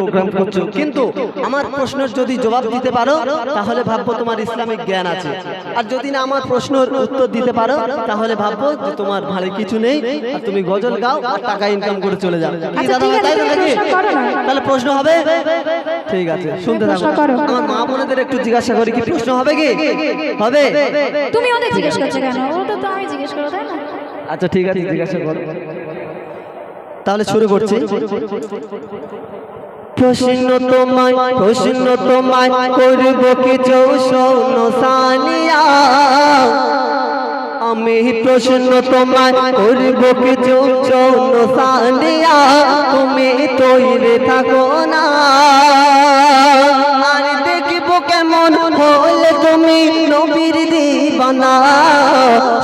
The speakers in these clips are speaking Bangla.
প্রোগ্রাম করছ। কিন্তু আমার প্রশ্নের যদি জবাব দিতে পারো তাহলে ভাববো তোমার ইসলামিক জ্ঞান আছে। আর যদি না আমার প্রশ্নের উত্তর দিতে পারো তাহলে ভাববো যে তোমার ভালো কিছু নেই আর তুমি গজল গাও আর টাকা ইনকাম করে চলে যাও। কি আচ্ছা, দাদা তাই নাকি। তাহলে প্রশ্ন হবে? ঠিক আছে শুনতে থাকো। আমার মা বোনেদের একটু জিজ্ঞাসা করি কি প্রশ্ন হবে কি? হবে? তুমি ওদের জিজ্ঞেস করছ কেন? ওটা তো আমি জিজ্ঞেস করো তাই না? আচ্ছা ঠিক আছে জিজ্ঞাসা করো। তাহলে শুরু করছি। প্রশ্ন তোমায় প্রশ্ন তোমায় করব কিছু শোনো সানিয়া? আমি প্রশ্ন তোমায় করব কিছু শোনো সানিয়া? তুমি তৈরি থাকো না। কেমন হলে তুমি নবীর দিবানা।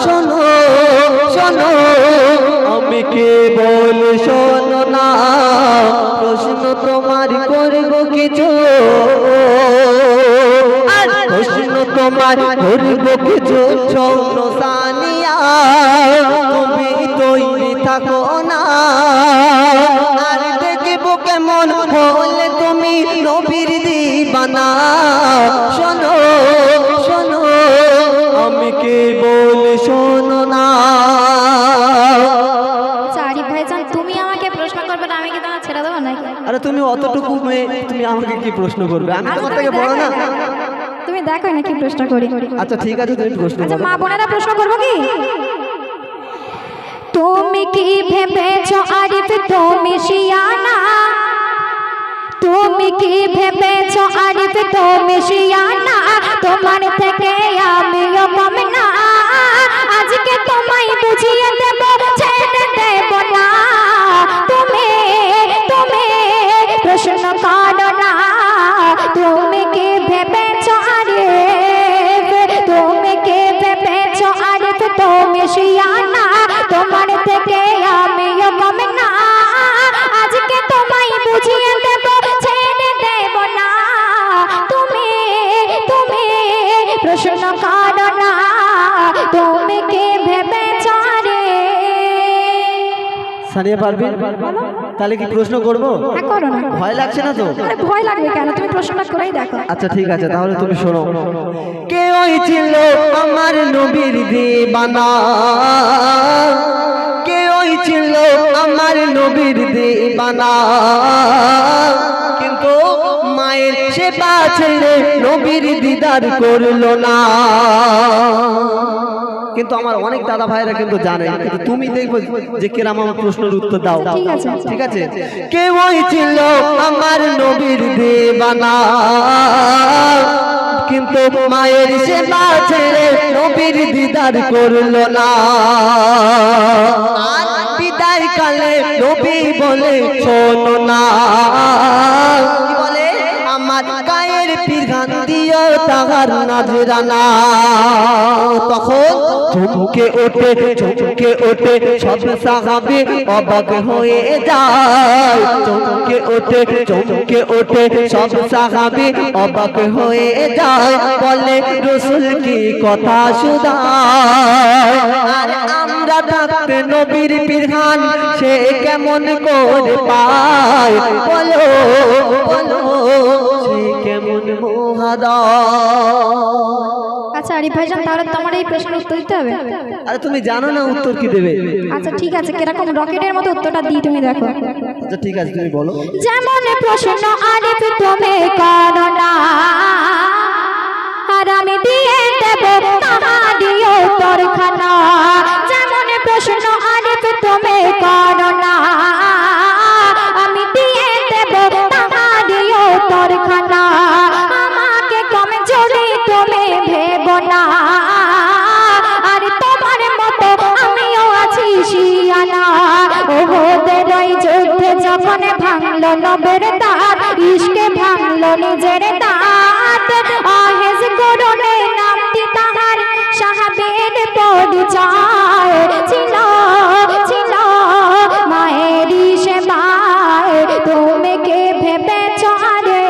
শোনো শোনো, আমি কে বল শোনো তোমার করব কিছু? আর প্রশ্ন তোমার করব কিছু? শোনো সানিয়া, তুমি তৈরি থাকো না। আর দেখিব কেমন হলে তুমি নবীর দিবানা। শোনো শোনো, আমি কে বল? অতটুকু মেয়ে তুমি আমাকে কি প্রশ্ন করবে? আমি আচ্ছা, তোমার থেকে বড় না। তুমি দেখো না কি প্রশ্ন করি। আচ্ছা ঠিক আছে তুমি প্রশ্ন আচ্ছা মা বোনেরা প্রশ্ন করব কি? তুমি কি ভেবেছো আরিফ তুমি শিয়ানা? তুমি কি ভেবেছো আরিফ তুমি শিয়ানা? তোমার থেকে আমিও কম আজকে তোমায় বুঝিয়ে দেব সানিয়া পারবি তাহলে কি প্রশ্ন করব? হ্যাঁ করো না। ভয় লাগছে না তো? ভয় লাগবে কেন? তুমি প্রশ্নটা করেই দেখো। আচ্ছা ঠিক আছে তাহলে তুমি শোনো। কে ওই ছিল আমার নবীর দিবানা। কে ওই ছিল আমার নবীর দিবানা। ছেড়ে নবীর দিদার করল না। কিন্তু আমার অনেক দাদা ভাইরা কিন্তু জানে। কিন্তু তুমি দেখব যে কেরাম আমার প্রশ্নের উত্তর দাও। ঠিক আছে। ঠিক আছে। কে ওই ছিল আমার নবীর দেবানা। কিন্তু মায়ের সেবা ছেড়ে নবীর দিদার করল না। বিদায় কালে নবী বলে শোনো না। তাহার নাজরানা তখন চমকে ওঠে চমকে ওঠে, সব সাহাবি অবাক হয়ে যায়। চমকে ওঠে চমকে ওঠে, সব সাহাবি অবাক হয়ে যায়। বলে, রসুল কি কথা শুধায়? আর আমরা থাকতে নবীর পিরহান সে কেমন করে পায়? বলো বলো, সে কেমন মহাদা আরিফ ভাইজান তাহলে তোমার এই প্রশ্নের উত্তর দিতে হবে? আরে তুমি জানো না উত্তর কি দেবে? আচ্ছা ঠিক আছে কীরকম রকেটের মতো উত্তরটা দিই তুমি দেখো। আচ্ছা ঠিক আছে তুমি বলো। যেমন প্রশ্ন আরিফ তুমি করো না আর আমি দিয়ে দেব তাহারিও তোরখানা যেমন প্রশ্ন আরিফ তুমি করো না যখন ভাঙলো নবের দাঁত ইশকে ভাঙলো নিজের দাঁত। আহেজ করণে নামটি তাহার সাহাবের পরিচয় ছিল ছিল মায়ের সেবায় তুমি কে ভেবেছ আরে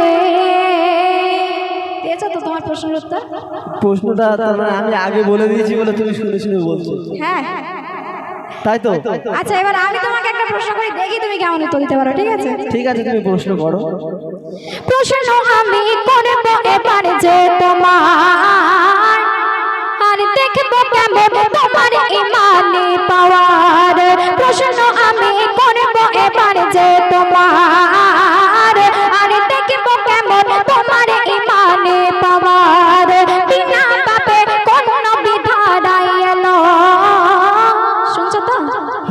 পেয়েছ তো তোমার প্রশ্নের উত্তর? প্রশ্নটা আমি আগে বলে দিয়েছি বলে তুমি শুনে শুনে বলছো। হ্যাঁ। তাই তো? আচ্ছা এবার আমি তোমাকে একটা প্রশ্ন করি দেখি তুমি কেমন উত্তর দিতে পারো ঠিক আছে? ঠিক আছে তুমি প্রশ্ন করো। প্রশ্ন আমি করব এবার যে তোমার আর দেখব কেমন তোমার ইমানে পাওয়ার। প্রশ্ন আমি করব এবার যে তোমার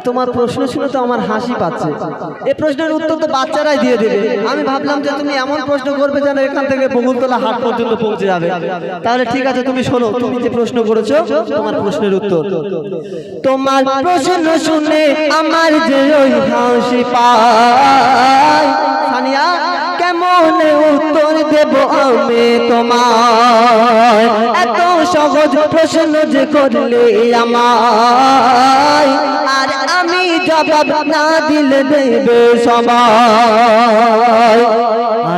আরে তোমার প্রশ্ন শুনে তো আমার হাসি পাচ্ছে। এই প্রশ্নের উত্তর তো বাচ্চারাই দিয়ে দেবে। আমি ভাবলাম যে তুমি এমন প্রশ্ন করবে যেন এখান থেকে বগুলতলা হাট পর্যন্ত পৌঁছে যাবে। তাহলে ঠিক আছে, তুমি শোনো, তুমি যে প্রশ্ন করেছ, তোমার প্রশ্নের উত্তর। তোমার প্রশ্ন শুনে আমার যে ওই হাসি পায় প্রশ্ন যে করলে আমায় আর আমি জবাব না দিলে দেবে সবাই।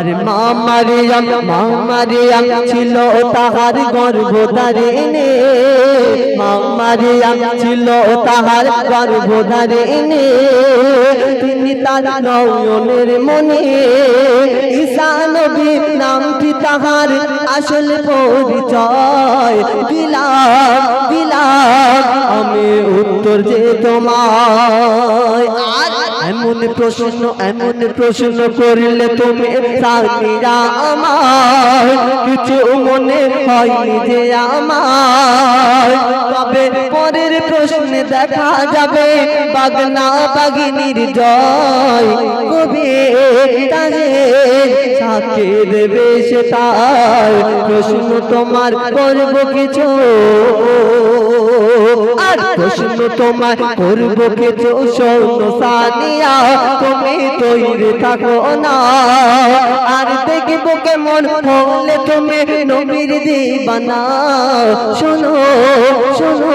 আর মামারিয়াম মামারিয়াম ছিল তাহার গর্ভধারিণী। মামারিয়াম ছিল তাহার গর্ভধারিণী। তিনি তার নয়নের মনে ঈশা নবী নামটি তাহার আসল পরিচয়। দিলাম দিলাম আমি উত্তর যে তোমায়। এমন প্রশ্ন এমন প্রশ্ন করলে তুমি সানিরা আমার। কিছু মনে হয়নি যে আমার। তবে পরের প্রশ্নে দেখা যাবে বাগনা বাগিনীর জয়। কবি তাহে সাকে দেবে সেটাই প্রশ্ন তোমার করব কিছু? আর প্রশ্ন তোমার করব কে সানিয়া। তুমি তৈরি থাকো না। আর দেখব কেমন হলে তুমি নবীর দিবানা। শোনো শোনো।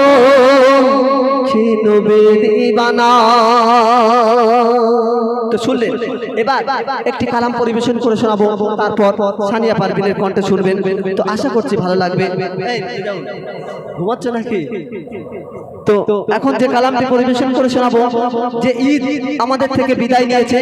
শুনলেন, এবার একটি কালাম পরিবেশন করে শোনাবো, তারপর সানিয়া পারভিনের কণ্ঠে শুনবেন। তো আশা করছি ভালো লাগবে। ঘুমাচ্ছে নাকি? তো এখন যে কালামটি পরিবেশন করে শোনাবো, যে ঈদ আমাদের থেকে বিদায় নিয়েছে